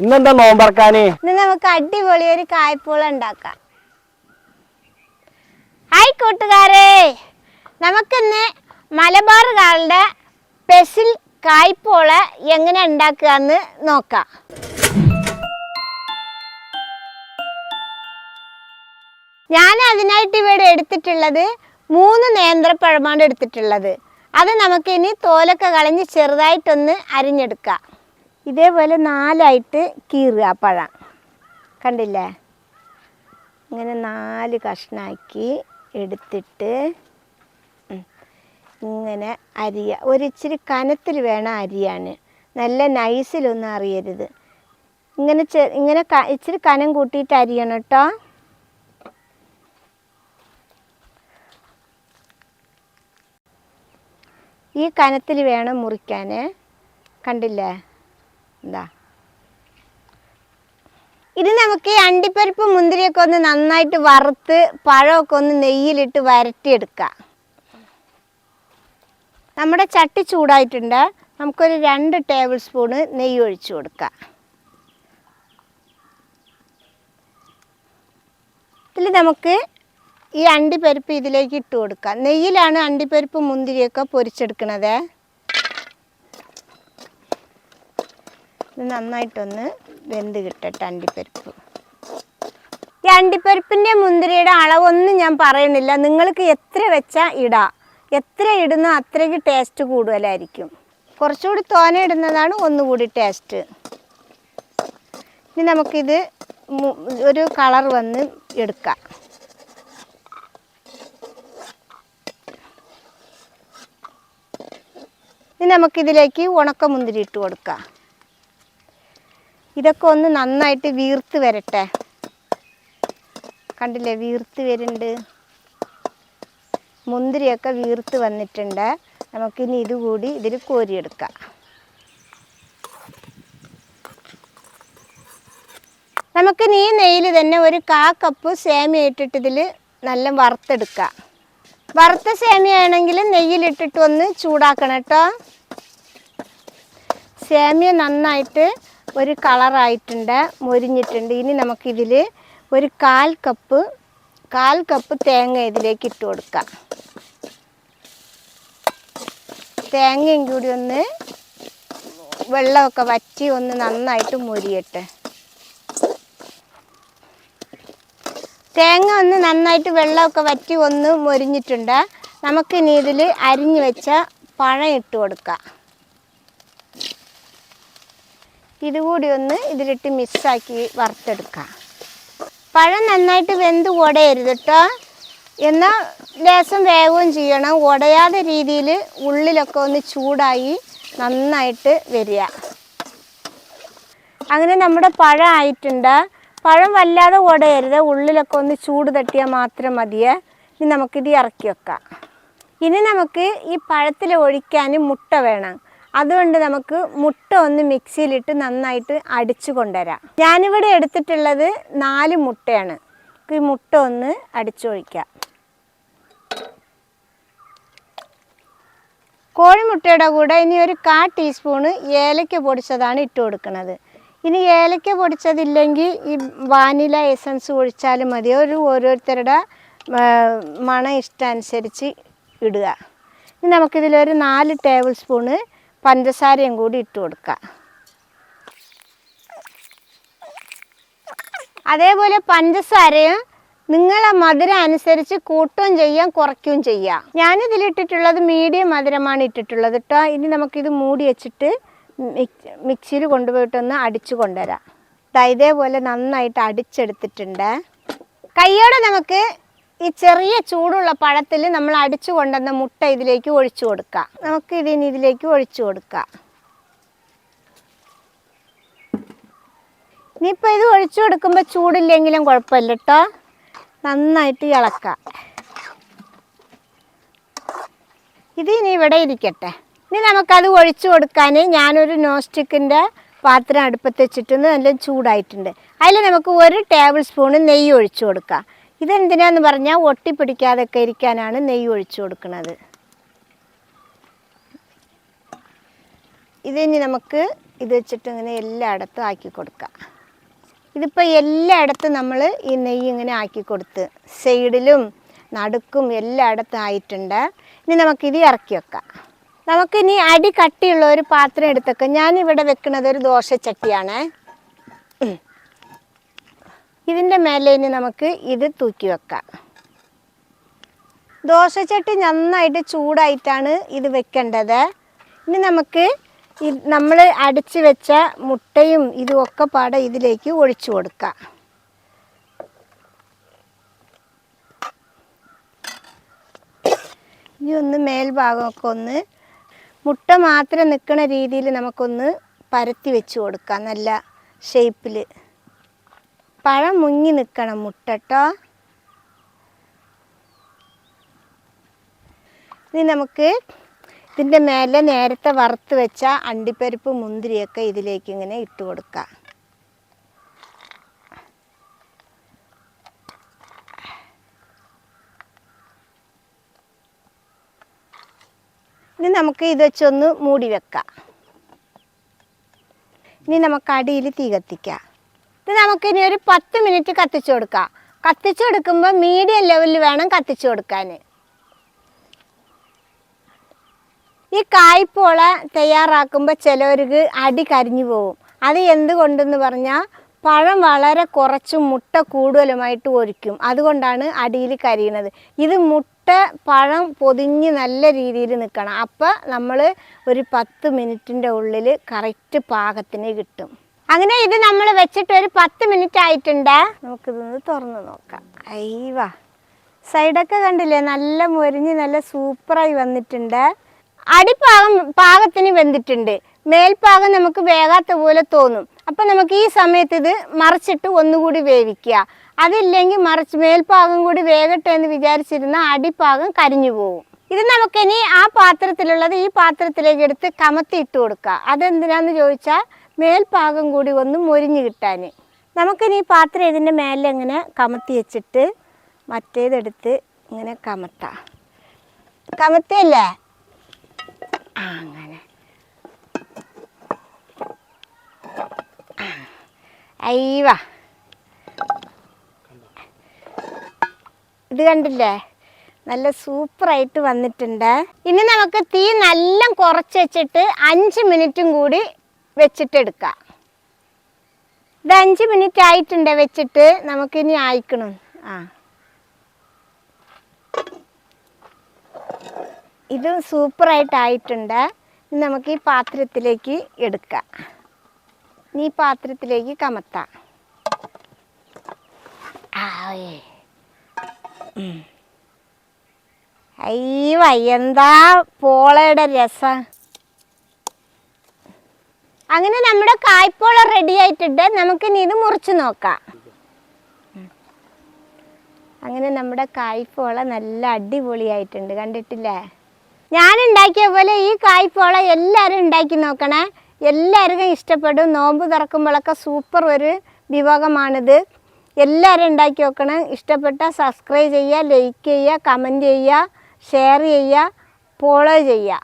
ഇന്നെന്താ നോമ്പറക്കാന് ഇന്ന് നമുക്ക് അടിപൊളി ഒരു കായ്പൂള ഉണ്ടാക്കാം. ഹായ് കൂട്ടുകാരെ. നമുക്കിന്ന് മലബാറുകാരുടെ സ്പെഷ്യൽ കായ്പോള എങ്ങനെ ഉണ്ടാക്കുക എന്ന് നോക്കാം. ഞാൻ അതിനായിട്ട് ഇവിടെ എടുത്തിട്ടുള്ളത് മൂന്ന് നേന്ത്രപ്പഴമാണ് എടുത്തിട്ടുള്ളത്. അത് നമുക്കിനി തോലൊക്കെ കളഞ്ഞ് ചെറുതായിട്ടൊന്ന് അരിഞ്ഞെടുക്കാം. ഇതേപോലെ നാലായിട്ട് കീറുക പഴം. കണ്ടില്ലേ? ഇങ്ങനെ നാല് കഷ്ണാക്കി എടുത്തിട്ട് ഇങ്ങനെ അരിയ. ഒരിച്ചിരി കനത്തിൽ വേണം അരിയാണ് നല്ല നൈസിലൊന്നും അറിയരുത്. ഇങ്ങനെ ചെ ഇങ്ങനെ ഇച്ചിരി കനം കൂട്ടിയിട്ട് അരിയണം കേട്ടോ. ഈ കനത്തിൽ വേണം മുറിക്കാൻ. കണ്ടില്ലേ? ഇത് നമുക്ക് അണ്ടിപ്പരിപ്പ് മുന്തിരിയൊക്കെ ഒന്ന് നന്നായിട്ട് വറുത്ത് പഴമൊക്കെ ഒന്ന് നെയ്യിലിട്ട് വരട്ടിയെടുക്കാം. നമ്മുടെ ചട്ടി ചൂടായിട്ടുണ്ട്. നമുക്കൊരു രണ്ട് ടേബിൾ സ്പൂണ് നെയ്യ് ഒഴിച്ചു കൊടുക്കാം. ഇതിൽ നമുക്ക് ഈ അണ്ടിപ്പരിപ്പ് ഇതിലേക്ക് ഇട്ട് കൊടുക്കാം. നെയ്യിലാണ് അണ്ടിപ്പരിപ്പ് മുന്തിരിയൊക്കെ പൊരിച്ചെടുക്കണത്. ഇത് നന്നായിട്ടൊന്ന് വെന്ത് കിട്ടട്ടെ അണ്ടിപ്പരിപ്പ്. ഈ അണ്ടിപ്പരിപ്പിന്റെ മുന്തിരിയുടെ അളവൊന്നും ഞാൻ പറയണില്ല. നിങ്ങൾക്ക് എത്ര വെച്ചാൽ ഇടാം. എത്ര ഇടുന്നോ അത്രയ്ക്ക് ടേസ്റ്റ് കൂടുതലായിരിക്കും. കുറച്ചുകൂടി തോന ഇടുന്നതാണ് ഒന്നുകൂടി ടേസ്റ്റ് ഇനി നമുക്കിത് ഒരു കളർ വന്ന് എടുക്കാം. ഇനി നമുക്കിതിലേക്ക് ഉണക്കമുന്തിരി ഇട്ട് കൊടുക്കാം. ഇതൊക്കെ ഒന്ന് നന്നായിട്ട് വീർത്ത് വരട്ടെ. കണ്ടില്ലേ വീർത്ത് വരുന്നുണ്ട്. മുന്തിരിയൊക്കെ വീർത്ത് വന്നിട്ടുണ്ട്. നമുക്കിനി ഇതുകൂടി ഇതിൽ കോരിയെടുക്കാം. നമുക്ക് നീ നെയ്യിൽ തന്നെ ഒരു കാ കപ്പ് സേമിയ ഇട്ടിട്ട് ഇതിൽ നല്ല വറുത്തെടുക്കാം. വറുത്ത സേമിയ ആണെങ്കിൽ നെയ്യിലിട്ടിട്ട് ഒന്ന് ചൂടാക്കണം കേട്ടോ. സേമിയ നന്നായിട്ട് ഒരു കളറായിട്ടുണ്ട് മൊരിഞ്ഞിട്ടുണ്ട്. ഇനി നമുക്കിതിൽ ഒരു കാൽ കപ്പ് കാൽ കപ്പ് തേങ്ങ ഇതിലേക്ക് ഇട്ട് കൊടുക്കാം. തേങ്ങയും കൂടി ഒന്ന് വെള്ളമൊക്കെ വറ്റി ഒന്ന് നന്നായിട്ട് മൊരിയട്ടെ. തേങ്ങ ഒന്ന് നന്നായിട്ട് വെള്ളമൊക്കെ വറ്റി ഒന്ന് മൊരിഞ്ഞിട്ടുണ്ട്. നമുക്കിനി ഇതിൽ അരിഞ്ഞു വെച്ച പഴം ഇട്ട് കൊടുക്കാം. ഇതുകൂടി ഒന്ന് ഇതിലിട്ട് മിക്സാക്കി വറുത്തെടുക്കാം. പഴം നന്നായിട്ട് വെന്ത് ഉടയരുത് കേട്ടോ എന്നാൽ ലേശം വേഗവും ചെയ്യണം. ഉടയാതെ രീതിയിൽ ഉള്ളിലൊക്കെ ഒന്ന് ചൂടായി നന്നായിട്ട് വരിക. അങ്ങനെ നമ്മുടെ പഴം ആയിട്ടുണ്ട്. പഴം വല്ലാതെ ഉടയരുത് ഉള്ളിലൊക്കെ ഒന്ന് ചൂട് തട്ടിയാൽ മാത്രം മതിയേ. ഇനി നമുക്കിത് ഇറക്കി വെക്കാം. ഇനി നമുക്ക് ഈ പഴത്തിൽ ഒഴിക്കാൻ മുട്ട വേണം. അതുകൊണ്ട് നമുക്ക് മുട്ട ഒന്ന് മിക്സിയിലിട്ട് നന്നായിട്ട് അടിച്ചു കൊണ്ടുവരാം. ഞാനിവിടെ എടുത്തിട്ടുള്ളത് നാല് മുട്ടയാണ്. ഈ മുട്ട ഒന്ന് അടിച്ചൊഴിക്കാം കോഴിമുട്ടയുടെ കൂടെ ഇനി ഒരു കാ ടീസ്പൂണ് ഏലക്ക പൊടിച്ചതാണ് ഇട്ട് കൊടുക്കുന്നത്. ഇനി ഏലക്ക പൊടിച്ചതില്ലെങ്കിൽ ഈ വാനില എസൻസ് ഒഴിച്ചാലും മതി. ഒരു ഓരോരുത്തരുടെ മണം ഇഷ്ടമനുസരിച്ച് ഇടുക. ഇനി നമുക്കിതിലൊരു നാല് ടേബിൾ സ്പൂണ് പഞ്ചസാരയും കൂടി ഇട്ട് കൊടുക്കുക അതേപോലെ പഞ്ചസാരയും നിങ്ങളെ മധുരം അനുസരിച്ച് കൂട്ടുകയും ചെയ്യാം കുറയ്ക്കുകയും ചെയ്യാം. ഞാനിതിൽ ഇട്ടിട്ടുള്ളത് മീഡിയം മധുരമാണ് ഇട്ടിട്ടുള്ളത് കേട്ടോ ഇനി നമുക്കിത് മൂടി വെച്ചിട്ട് മിക് മിക്സിയിൽ കൊണ്ടുപോയിട്ടൊന്ന് അടിച്ചു കൊണ്ടുവരാം. ഇതേപോലെ നന്നായിട്ട് അടിച്ചെടുത്തിട്ടുണ്ട്. കൈയോടെ നമുക്ക് ഈ ചെറിയ ചൂടുള്ള പഴത്തിൽ നമ്മൾ അടിച്ചു കൊണ്ടുവന്ന മുട്ട ഇതിലേക്ക് ഒഴിച്ചു കൊടുക്കാം നമുക്ക് ഇതിന് ഇതിലേക്ക് ഒഴിച്ചു കൊടുക്കാം ഇനിയിപ്പോൾ ഇത് ഒഴിച്ചു കൊടുക്കുമ്പോൾ ചൂടില്ലെങ്കിലും കുഴപ്പമില്ല കേട്ടോ. നന്നായിട്ട് ഇളക്കാം ഇത് ഇനി ഇവിടെ ഇരിക്കട്ടെ. ഇനി നമുക്കത് ഒഴിച്ചു കൊടുക്കാൻ ഞാനൊരു നോൺ സ്റ്റിക്കിന്റെ പാത്രം അടുപ്പത്ത് വെച്ചിട്ടുണ്ട്. നല്ല ചൂടായിട്ടുണ്ട്. അതിൽ നമുക്ക് ഒരു ടേബിൾ സ്പൂണ് നെയ്യ് ഒഴിച്ചു കൊടുക്കാം. ഇതെന്തിനാന്ന് പറഞ്ഞാൽ ഒട്ടിപ്പിടിക്കാതൊക്കെ ഇരിക്കാനാണ് നെയ്യ് ഒഴിച്ചു കൊടുക്കുന്നത്. ഇതിനി നമുക്ക് ഇത് വെച്ചിട്ട് ഇങ്ങനെ എല്ലായിടത്തും ആക്കി കൊടുക്കാം. ഇതിപ്പോൾ എല്ലായിടത്തും നമ്മൾ ഈ നെയ്യ് ഇങ്ങനെ ആക്കി കൊടുത്ത് സൈഡിലും നടുക്കും എല്ലായിടത്തും ആയിട്ടുണ്ട്. ഇനി നമുക്കിത് ഇറക്കി വെക്കാം. നമുക്കിനി അടി കട്ടിയുള്ള ഒരു പാത്രം എടുത്തൊക്കെ ഞാനിവിടെ വെക്കുന്നത് ഒരു ദോശച്ചട്ടിയാണ്. ഇതിന്റെ മേലെ ഇനി നമുക്ക് ഇത് തൂക്കി വെക്കാം. ദോശച്ചട്ടി നന്നായിട്ട് ചൂടായിട്ടാണ് ഇത് വെക്കേണ്ടത്. ഇനി നമുക്ക് നമ്മൾ അടിച്ച് വെച്ച മുട്ടയും ഇതും ഒക്കെ പാടെ ഇതിലേക്ക് ഒഴിച്ചു കൊടുക്കാം. ഇനി ഒന്ന് മേൽഭാഗമൊക്കെ ഒന്ന് മുട്ട മാത്രം നിൽക്കുന്ന രീതിയിൽ നമുക്കൊന്ന് പരത്തി വെച്ച് കൊടുക്കാം. നല്ല ഷേപ്പിൽ പഴം മുങ്ങി നിൽക്കണം മുട്ടട്ടോ. ഇനി നമുക്ക് ഇതിന്റെ മേലെ നേരത്തെ വറുത്ത് വെച്ച അണ്ടിപ്പരിപ്പ് മുന്തിരിയൊക്കെ ഇതിലേക്ക് ഇങ്ങനെ ഇട്ട് കൊടുക്കാം. ഇനി നമുക്ക് ഇത് വെച്ചൊന്ന് മൂടി വെക്കാം. ഇനി നമുക്ക് അടിയിൽ തീ കത്തിക്കാം. ഇത് നമുക്കിനി ഒരു പത്ത് മിനിറ്റ് കത്തിച്ചു കൊടുക്കാം. കത്തിച്ചു കൊടുക്കുമ്പോൾ മീഡിയം ലെവലിൽ വേണം കത്തിച്ചു കൊടുക്കാൻ ഈ കായ്പോള തയ്യാറാക്കുമ്പോൾ ചിലവർക്ക് അടി കരിഞ്ഞു പോകും അത് എന്തുകൊണ്ടെന്ന് പറഞ്ഞാൽ പഴം വളരെ കുറച്ച് മുട്ട കൂടുതലുമായിട്ട് ഒരുക്കും അതുകൊണ്ടാണ് അടിയിൽ കരിയണത്. ഇത് മുട്ട പഴം പൊതിഞ്ഞ് നല്ല രീതിയിൽ നിൽക്കണം അപ്പോൾ നമ്മൾ ഒരു പത്ത് മിനിറ്റിന്റെ ഉള്ളിൽ കറക്റ്റ് പാകത്തിന് കിട്ടും. അങ്ങനെ ഇത് നമ്മൾ വെച്ചിട്ട് ഒരു പത്ത് മിനിറ്റ് ആയിട്ടുണ്ട്. നമുക്കിതൊന്ന് തുറന്ന് നോക്കാം. അയ്യവാ. സൈഡൊക്കെ കണ്ടില്ലേ? നല്ല മൊരിഞ്ഞ് നല്ല സൂപ്പറായി വന്നിട്ടുണ്ട്. അടിപ്പാകം പാകത്തിന് വെന്തിട്ടുണ്ട്. മേൽപ്പാകം നമുക്ക് വേകാത്ത പോലെ തോന്നും. അപ്പം നമുക്ക് ഈ സമയത്ത് ഇത് മറിച്ചിട്ട് ഒന്നുകൂടി വേവിക്കുക. അതില്ലെങ്കിൽ മറിച്ച് മേൽപ്പാകം കൂടി വേകട്ടെ എന്ന് വിചാരിച്ചിരുന്ന അടിപ്പാകം കരിഞ്ഞു പോകും ഇത് നമുക്കിനി ആ പാത്രത്തിലുള്ളത് ഈ പാത്രത്തിലേക്ക് എടുത്ത് കമത്തി ഇട്ട് കൊടുക്കുക. അതെന്തിനാന്ന് ചോദിച്ചാൽ മേൽപ്പാകം കൂടി ഒന്ന് മൊരിഞ്ഞ് കിട്ടാൻ നമുക്കിനി പാത്രം ഇതിന്റെ മേലെ ഇങ്ങനെ കമത്തി വെച്ചിട്ട് മറ്റേതെടുത്ത് ഇങ്ങനെ കമത്താം. കമത്തിയല്ലേ? അങ്ങനെ. അയ്യവാ. ഇത് കണ്ടില്ലേ? നല്ല സൂപ്പറായിട്ട് വന്നിട്ടുണ്ട്. ഇനി നമുക്ക് തീ നല്ല കുറച്ച് വെച്ചിട്ട് അഞ്ച് മിനിറ്റും കൂടി വെച്ചിട്ടെടുക്കാം. ഇത് അഞ്ച് മിനിറ്റ് ആയിട്ടുണ്ട് വെച്ചിട്ട് നമുക്കിനി ആയിക്കണം. ആ. ഇത് സൂപ്പറായിട്ട് ആയിട്ടുണ്ട്. ഇനി നമുക്ക് ഈ പാത്രത്തിലേക്ക് എടുക്കാം. ഈ പാത്രത്തിലേക്ക് കമത്താം. അയ്യോ എന്താ പോളയുടെ രസം? അങ്ങനെ നമ്മുടെ കായ്പോള റെഡി ആയിട്ടുണ്ട്. നമുക്കിനി ഇത് മുറിച്ചു നോക്കാം. അങ്ങനെ നമ്മുടെ കായ്പോള നല്ല അടിപൊളിയായിട്ടുണ്ട്. കണ്ടിട്ടില്ലേ? ഞാൻ ഉണ്ടാക്കിയ പോലെ ഈ കായ്പോള എല്ലാവരും ഉണ്ടാക്കി നോക്കണേ. എല്ലാവർക്കും ഇഷ്ടപ്പെടും. നോമ്പ് തുറക്കുമ്പോഴൊക്കെ സൂപ്പർ ഒരു വിഭവമാണിത്. എല്ലാവരും ഉണ്ടാക്കി നോക്കണം. ഇഷ്ടപ്പെട്ട സബ്സ്ക്രൈബ് ചെയ്യുക ലൈക്ക് ചെയ്യുക കമന്റ് ചെയ്യുക ഷെയർ ചെയ്യുക ഫോളോ ചെയ്യുക.